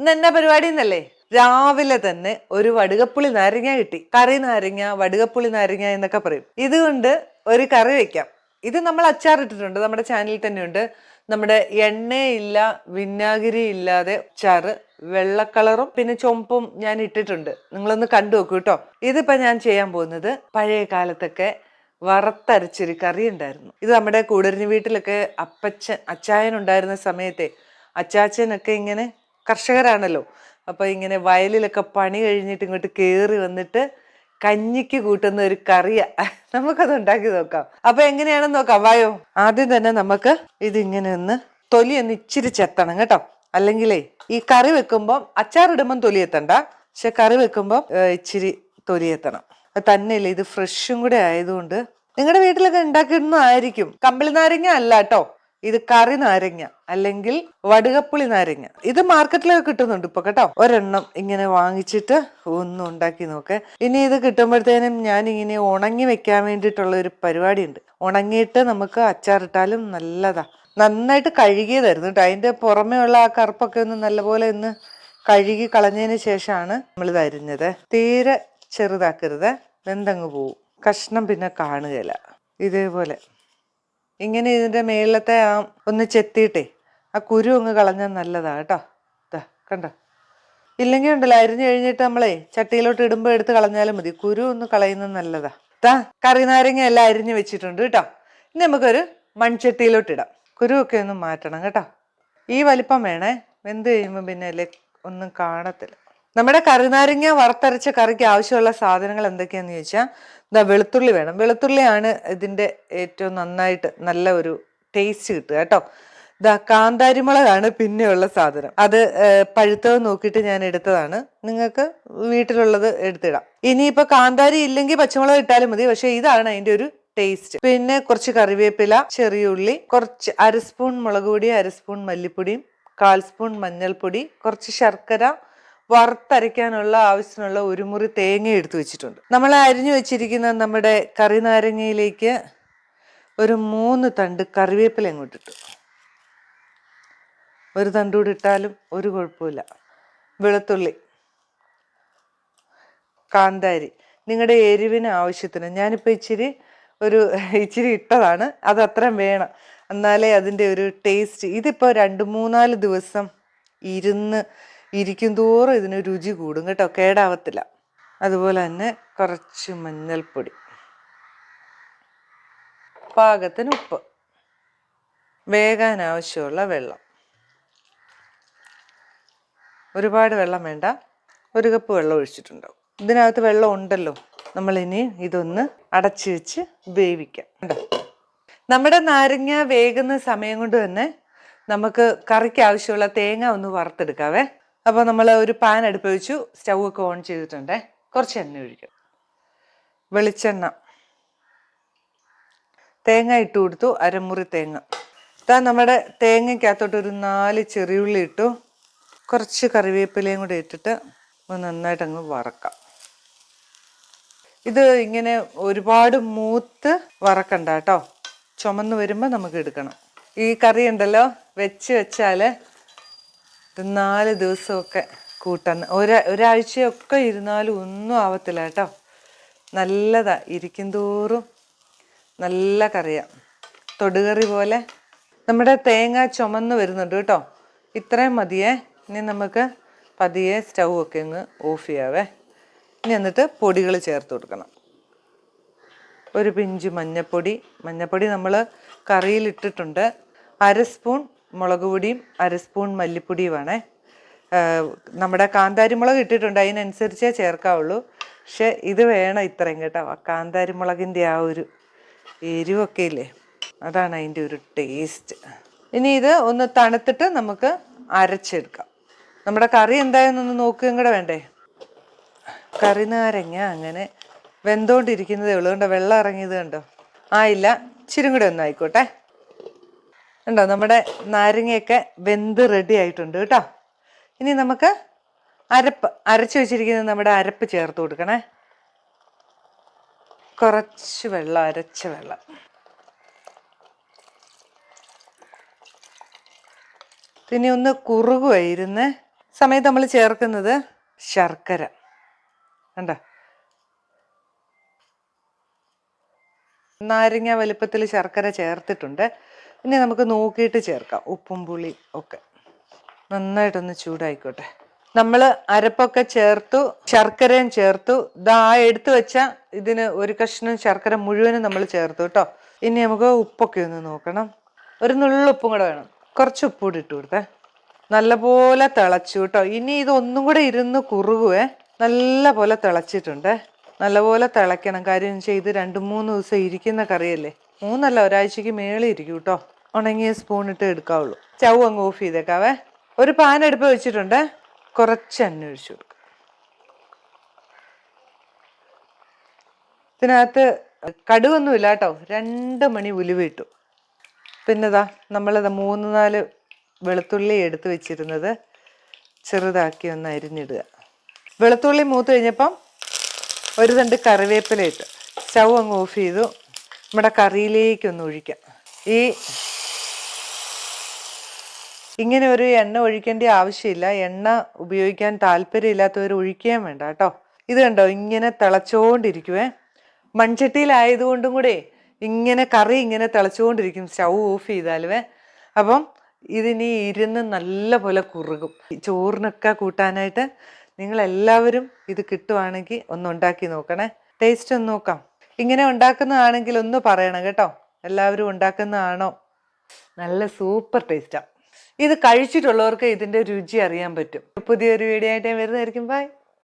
എന്നാ പരിപാടി എന്നല്ലേ രാവിലെ തന്നെ ഒരു വടുകപ്പുളി നാരങ്ങ കിട്ടി. കറി നാരങ്ങ വടുകപ്പുളി നാരങ്ങ എന്നൊക്കെ പറയും. ഇതുകൊണ്ട് ഒരു കറി വെക്കാം. ഇത് നമ്മൾ അച്ചാറിട്ടിട്ടുണ്ട് നമ്മുടെ ചാനലിൽ തന്നെയുണ്ട്. നമ്മുടെ എണ്ണയില്ല വിനാഗിരി ഇല്ലാതെ അച്ചാറ് വെള്ളക്കളറും പിന്നെ ചുമപ്പും ഞാൻ ഇട്ടിട്ടുണ്ട്. നിങ്ങളൊന്ന് കണ്ടു നോക്കൂ കേട്ടോ. ഇതിപ്പോ ഞാൻ ചെയ്യാൻ പോകുന്നത് പഴയ കാലത്തൊക്കെ വറുത്തരച്ചൊരു കറി ഉണ്ടായിരുന്നു. ഇത് നമ്മുടെ കൂടരിഞ്ഞ് വീട്ടിലൊക്കെ അപ്പച്ചൻ അച്ചായൻ ഉണ്ടായിരുന്ന സമയത്തെ അച്ചാച്ചനൊക്കെ ഇങ്ങനെ കർഷകരാണല്ലോ. അപ്പോൾ ഇങ്ങനെ വയലിലൊക്കെ പണി കഴിഞ്ഞിട്ട് ഇങ്ങോട്ട് കയറി വന്നിട്ട് കഞ്ഞിക്ക് കൂട്ടുന്ന ഒരു കറിയ നമുക്കത് ഉണ്ടാക്കി നോക്കാം. അപ്പൊ എങ്ങനെയാണെന്ന് നോക്കാം വായോ? ആദ്യം തന്നെ നമുക്ക് ഇതിങ്ങനെ ഒന്ന് തൊലി ഒന്ന് ഇച്ചിരി ചെത്തണം കേട്ടോ. അല്ലെങ്കിലേ ഈ കറി വെക്കുമ്പോൾ അച്ചാറിടുമ്പം തൊലി എത്തണ്ട പക്ഷെ കറി വെക്കുമ്പോൾ ഇച്ചിരി തൊലി എത്തണം തന്നെയല്ലേ ഇത് ഫ്രഷും കൂടെ ആയതുകൊണ്ട് നിങ്ങളുടെ വീട്ടിലൊക്കെ ഉണ്ടാക്കിയിരുന്നതായിരിക്കും കമ്പിളി നാരങ്ങ അല്ല കേട്ടോ. ഇത് കറി നാരങ്ങ അല്ലെങ്കിൽ വടുകപ്പുളി നാരങ്ങ. ഇത് മാർക്കറ്റിലൊക്കെ കിട്ടുന്നുണ്ട് ഇപ്പൊ കേട്ടോ. ഒരെണ്ണം ഇങ്ങനെ വാങ്ങിച്ചിട്ട് ഒന്ന് ഉണ്ടാക്കി നോക്ക്. ഇനി ഇത് കിട്ടുമ്പോഴത്തേനും ഞാൻ ഇങ്ങനെ ഉണങ്ങി വെക്കാൻ വേണ്ടിയിട്ടുള്ള ഒരു പരിപാടി ഉണ്ട് ഉണങ്ങിയിട്ട് നമുക്ക് അച്ചാറിട്ടാലും നല്ലതാ. നന്നായിട്ട് കഴുകിയതായിരുന്നു കേട്ടോ. അതിന്റെ പുറമേ ഉള്ള ആ കറുപ്പൊക്കെ ഒന്ന് നല്ലപോലെ ഒന്ന് കഴുകി കളഞ്ഞതിന് ശേഷമാണ് നമ്മൾ തരുന്നത് തീരെ ചെറുതാക്കരുത്. വെന്തങ്ങ് പോവും. കഷ്ണം പിന്നെ കാണുകയില്ല. ഇതേപോലെ. ഇങ്ങനെ ഇതിന്റെ മേളത്തെ ആ ഒന്ന് ചെത്തിയിട്ടേ ആ കുരു അങ്ങ് കളഞ്ഞാൽ നല്ലതാ കേട്ടോ. ഇതാ കണ്ടോ? ഇല്ലെങ്കിൽ ഉണ്ടല്ലോ അരിഞ്ഞു കഴിഞ്ഞിട്ട് നമ്മളെ ചട്ടിയിലോട്ട് ഇടുമ്പോൾ എടുത്ത് കളഞ്ഞാലും മതി. കുരു ഒന്ന് കളയുന്നത് നല്ലതാ. താ കറി നാരങ്ങ എല്ലാം അരിഞ്ഞു വെച്ചിട്ടുണ്ട് കേട്ടോ. ഇനി നമുക്കൊരു മൺചട്ടിയിലോട്ട് ഇടാം. കുരുവൊക്കെ ഒന്ന് മാറ്റണം കേട്ടോ. ഈ വലിപ്പം വേണേ. വെന്ത് കഴിയുമ്പോൾ പിന്നെ അല്ലേ ഒന്നും കാണത്തില്ല. നമ്മുടെ കറിനാരങ്ങ വറുത്തരച്ച കറിക്ക് ആവശ്യമുള്ള സാധനങ്ങൾ എന്തൊക്കെയാന്ന് ചോദിച്ചാൽ ഇതാ വെളുത്തുള്ളി വേണം. വെളുത്തുള്ളിയാണ് ഇതിന്റെ ഏറ്റവും നന്നായിട്ട് നല്ല ഒരു ടേസ്റ്റ് കിട്ടുക കേട്ടോ. ഇതാ കാന്താരിമുളകാണ് പിന്നെയുള്ള സാധനം. അത് പഴുത്തത് നോക്കിയിട്ട് ഞാൻ എടുത്തതാണ്. നിങ്ങൾക്ക് വീട്ടിലുള്ളത് എടുത്തിടാം. ഇനിയിപ്പോ കാന്താരി ഇല്ലെങ്കിൽ പച്ചമുളക് ഇട്ടാലും മതി. പക്ഷേ ഇതാണ് അതിന്റെ ഒരു ടേസ്റ്റ് പിന്നെ കുറച്ച് കറിവേപ്പില ചെറിയ ഉള്ളി കുറച്ച് അര സ്പൂൺ മുളക് പൊടി അര സ്പൂൺ മല്ലിപ്പൊടിയും കാൽ സ്പൂൺ മഞ്ഞൾപ്പൊടി കുറച്ച് ശർക്കര വറുത്തരയ്ക്കാനുള്ള ആവശ്യത്തിനുള്ള ഒരു മുറി തേങ്ങ എടുത്തു വെച്ചിട്ടുണ്ട്. നമ്മൾ അരിഞ്ഞു വെച്ചിരിക്കുന്ന നമ്മുടെ കറി നാരങ്ങയിലേക്ക് ഒരു മൂന്ന് തണ്ട് കറിവേപ്പില അങ്ങോട്ട് ഇട്ടു. ഒരു തണ്ടൂടെ ഇട്ടാലും ഒരു കുഴപ്പമില്ല. വെളുത്തുള്ളി കാന്താരി നിങ്ങളുടെ എരിവിന് ആവശ്യത്തിന്. ഞാനിപ്പോൾ ഇച്ചിരി ഒരു ഇച്ചിരി ഇട്ടതാണ്. അത് അത്രയും വേണം. എന്നാലേ അതിന്റെ ഒരു ടേസ്റ്റ്. ഇതിപ്പോൾ രണ്ട് മൂന്നാൽ ദിവസം ഇരുന്ന് ഇരിക്കും തോറും ഇതിന് രുചി കൂടും കേട്ടോ. കേടാവത്തില്ല. അതുപോലെ തന്നെ കുറച്ച് മഞ്ഞൾപ്പൊടി. പാകത്തിന് ഉപ്പ്. വേകാൻ ആവശ്യമുള്ള വെള്ളം. ഒരുപാട് വെള്ളം വേണ്ട. ഒരു കപ്പ് വെള്ളം ഒഴിച്ചിട്ടുണ്ടാവും. ഇതിനകത്ത് വെള്ളം ഉണ്ടല്ലോ. നമ്മളിനി ഇതൊന്ന് അടച്ചു വെച്ച് വേവിക്കാം. കേട്ടോ നമ്മുടെ നാരങ്ങ വേകുന്ന സമയം കൊണ്ട് തന്നെ നമുക്ക് കറിക്ക് ആവശ്യമുള്ള തേങ്ങ ഒന്ന് വറുത്തെടുക്കാവേ. അപ്പോൾ നമ്മൾ ഒരു പാൻ അടുപ്പ് വെച്ചു. സ്റ്റൗ ഒക്കെ ഓൺ ചെയ്തിട്ടുണ്ടേ. കുറച്ച് എണ്ണ ഒഴിക്കും. വെളിച്ചെണ്ണ. തേങ്ങ ഇട്ട് കൊടുത്തു. അരമുറി തേങ്ങ. ഇതാ നമ്മുടെ തേങ്ങയ്ക്കകത്തോട്ട് ഒരു നാല് ചെറിയുള്ളി ഇട്ടു. കുറച്ച് കറിവേപ്പിലയും കൂടി ഇട്ടിട്ട് നന്നായിട്ട് അങ്ങ് വറക്കാം. ഇത് ഇങ്ങനെ ഒരുപാട് മൂത്ത് വറക്കണ്ട കേട്ടോ. ചുമന്ന് വരുമ്പോൾ നമുക്ക് എടുക്കണം. ഈ കറി ഉണ്ടല്ലോ? വെച്ച് വെച്ചാൽ നാല് ദിവസമൊക്കെ കൂട്ടാൻ. ഒരാ ഒരാഴ്ചയൊക്കെ ഇരുന്നാലും ഒന്നും ആവത്തില്ല കേട്ടോ. നല്ലതാ. ഇരിക്കും തോറും നല്ല കറിയാണ് തൊടുകറി പോലെ നമ്മുടെ തേങ്ങ ചുമന്ന് വരുന്നുണ്ട് കേട്ടോ. ഇത്രയും മതിയേ. ഇനി നമുക്ക് പതിയെ സ്റ്റൗ ഒക്കെ ഓഫ് ചെയ്യാവേ. ഇനി എന്നിട്ട് പൊടികൾ ചേർത്ത് കൊടുക്കണം. ഒരു പിഞ്ച് മഞ്ഞപ്പൊടി. മഞ്ഞപ്പൊടി നമ്മൾ കറിയിലിട്ടിട്ടുണ്ട്. അര സ്പൂൺ മുളക് പൊടിയും അര സ്പൂൺ മല്ലിപ്പൊടിയുമാണേ. നമ്മുടെ കാന്താരി മുളക് ഇട്ടിട്ടുണ്ട്. അതിനനുസരിച്ചേ ചേർക്കാവുള്ളൂ. പക്ഷെ ഇത് വേണം ഇത്രയും കേട്ടോ. കാന്താരി മുളകിന്റെ ആ ഒരു എരിവൊക്കെ ഇല്ലേ? അതാണ് അതിന്റെ ഒരു ടേസ്റ്റ്. ഇനി ഇത് ഒന്ന് തണുത്തിട്ട് നമുക്ക് അരച്ചെടുക്കാം. നമ്മുടെ കറി എന്തായെന്നൊന്ന് നോക്കുകയും കൂടെ വേണ്ടേ? കറി നാരങ്ങ അങ്ങനെ വെന്തോണ്ടിരിക്കുന്നതേ ഉള്ളൂ. കണ്ടോ വെള്ളം ഇറങ്ങിയത് കണ്ടോ? ആയില്ല ഇച്ചിരി കൂടെ ഒന്ന് ആയിക്കോട്ടെ. കണ്ടോ നമ്മുടെ നാരങ്ങയൊക്കെ വെന്ത് റെഡി ആയിട്ടുണ്ട് കേട്ടോ. ഇനി നമുക്ക് അരപ്പ് അരച്ച് വെച്ചിരിക്കുന്ന നമ്മുടെ അരപ്പ് ചേർത്ത് കൊടുക്കണേ. കുറച്ച് വെള്ളം അരച്ച വെള്ളം. പിന്നെ ഒന്ന് കുറുകുമായിരുന്നേ സമയത്ത് നമ്മൾ ചേർക്കുന്നത് ശർക്കര. കണ്ട? നാരങ്ങ വലുപ്പത്തിൽ ശർക്കര ചേർത്തിട്ടുണ്ട്. ഇനി നമുക്ക് നോക്കിയിട്ട് ചേർക്കാം. ഉപ്പും പുളി ഒക്കെ. നന്നായിട്ടൊന്ന് ചൂടായിക്കോട്ടെ. നമ്മൾ അരപ്പൊക്കെ ചേർത്തു ശർക്കരയും ചേർത്തു. ഇതാ എടുത്തു വെച്ച ഇതിന് ഒരു കഷ്ണം ശർക്കര മുഴുവനും നമ്മൾ ചേർത്തു കേട്ടോ. ഇനി നമുക്ക് ഉപ്പൊക്കെ ഒന്ന് നോക്കണം. ഒരു നുള്ളു ഉപ്പും കൂടെ വേണം. കുറച്ച് ഉപ്പ് കൂടി ഇട്ട് കൊടുത്തേ. നല്ലപോലെ തിളച്ചു കേട്ടോ. ഇനി ഇതൊന്നും കൂടെ ഇരുന്ന് കുറുകുവേ. നല്ല പോലെ തിളച്ചിട്ടുണ്ട്. നല്ലപോലെ തിളയ്ക്കണം. കാര്യം ചെയ്ത് ഇത് രണ്ട് മൂന്ന് ദിവസം ഇരിക്കുന്ന കറിയല്ലേ? മൂന്നല്ല ഒരാഴ്ചക്ക് മേളി ഇരിക്കും കേട്ടോ ഉണങ്ങിയ സ്പൂൺ ഇട്ട് എടുക്കാവുള്ളൂ. ചവ് അങ്ങ് ഓഫ് ചെയ്തേക്കാവേ. ഒരു പാൻ അടുപ്പ് വെച്ചിട്ടുണ്ട്. കുറച്ച് എണ്ണ ഒഴിച്ചു കൊടുക്കുക ഇതിനകത്ത് കടുകൊന്നുമില്ല കേട്ടോ രണ്ട് മണി ഉലുവ ഇട്ടു. പിന്നെതാ നമ്മളത് മൂന്ന് നാല് വെളുത്തുള്ളി എടുത്ത് വെച്ചിരുന്നത് ചെറുതാക്കി ഒന്ന് അരിഞ്ഞിടുക. വെളുത്തുള്ളി മൂത്ത് കഴിഞ്ഞപ്പം ഒരു രണ്ട് കറിവേപ്പില ഇട്ട്. ചവ് അങ്ങ് ഓഫ് ചെയ്തു. നമ്മുടെ കറിയിലേക്കൊന്ന് ഒഴിക്കാം. ഈ ഇങ്ങനെ ഒരു എണ്ണ ഒഴിക്കേണ്ട ആവശ്യമില്ല. എണ്ണ ഉപയോഗിക്കാൻ താല്പര്യമില്ലാത്തവർ ഒഴിക്കുകയും വേണ്ട കേട്ടോ. ഇത് കണ്ടോ? ഇങ്ങനെ തിളച്ചുകൊണ്ടിരിക്കുവേ മൺചട്ടിയിലായതുകൊണ്ടും കൂടെ ഇങ്ങനെ കറി ഇങ്ങനെ തിളച്ചുകൊണ്ടിരിക്കും സ്റ്റൗ ഓഫ് ചെയ്താലുവേ. അപ്പം ഇതിനി ഇരുന്ന് നല്ല പോലെ കുറുകും ചോറിനൊക്കെ കൂട്ടാനായിട്ട് നിങ്ങൾ എല്ലാവരും ഇത് കിട്ടുവാണെങ്കിൽ ഒന്ന് ഉണ്ടാക്കി നോക്കണേ. ടേസ്റ്റ് ഒന്ന് നോക്കാം. ഇങ്ങനെ ഉണ്ടാക്കുന്നതാണെങ്കിൽ ഒന്ന് പറയണം കേട്ടോ. എല്ലാവരും ഉണ്ടാക്കുന്നതാണോ? നല്ല സൂപ്പർ ടേസ്റ്റാണ് ഇത് കഴിച്ചിട്ടുള്ളവർക്ക് ഇതിന്റെ രുചി അറിയാൻ പറ്റും. പുതിയൊരു വീഡിയോ ആയിട്ട് ഞാൻ വരുന്നതായിരിക്കും. ബൈ.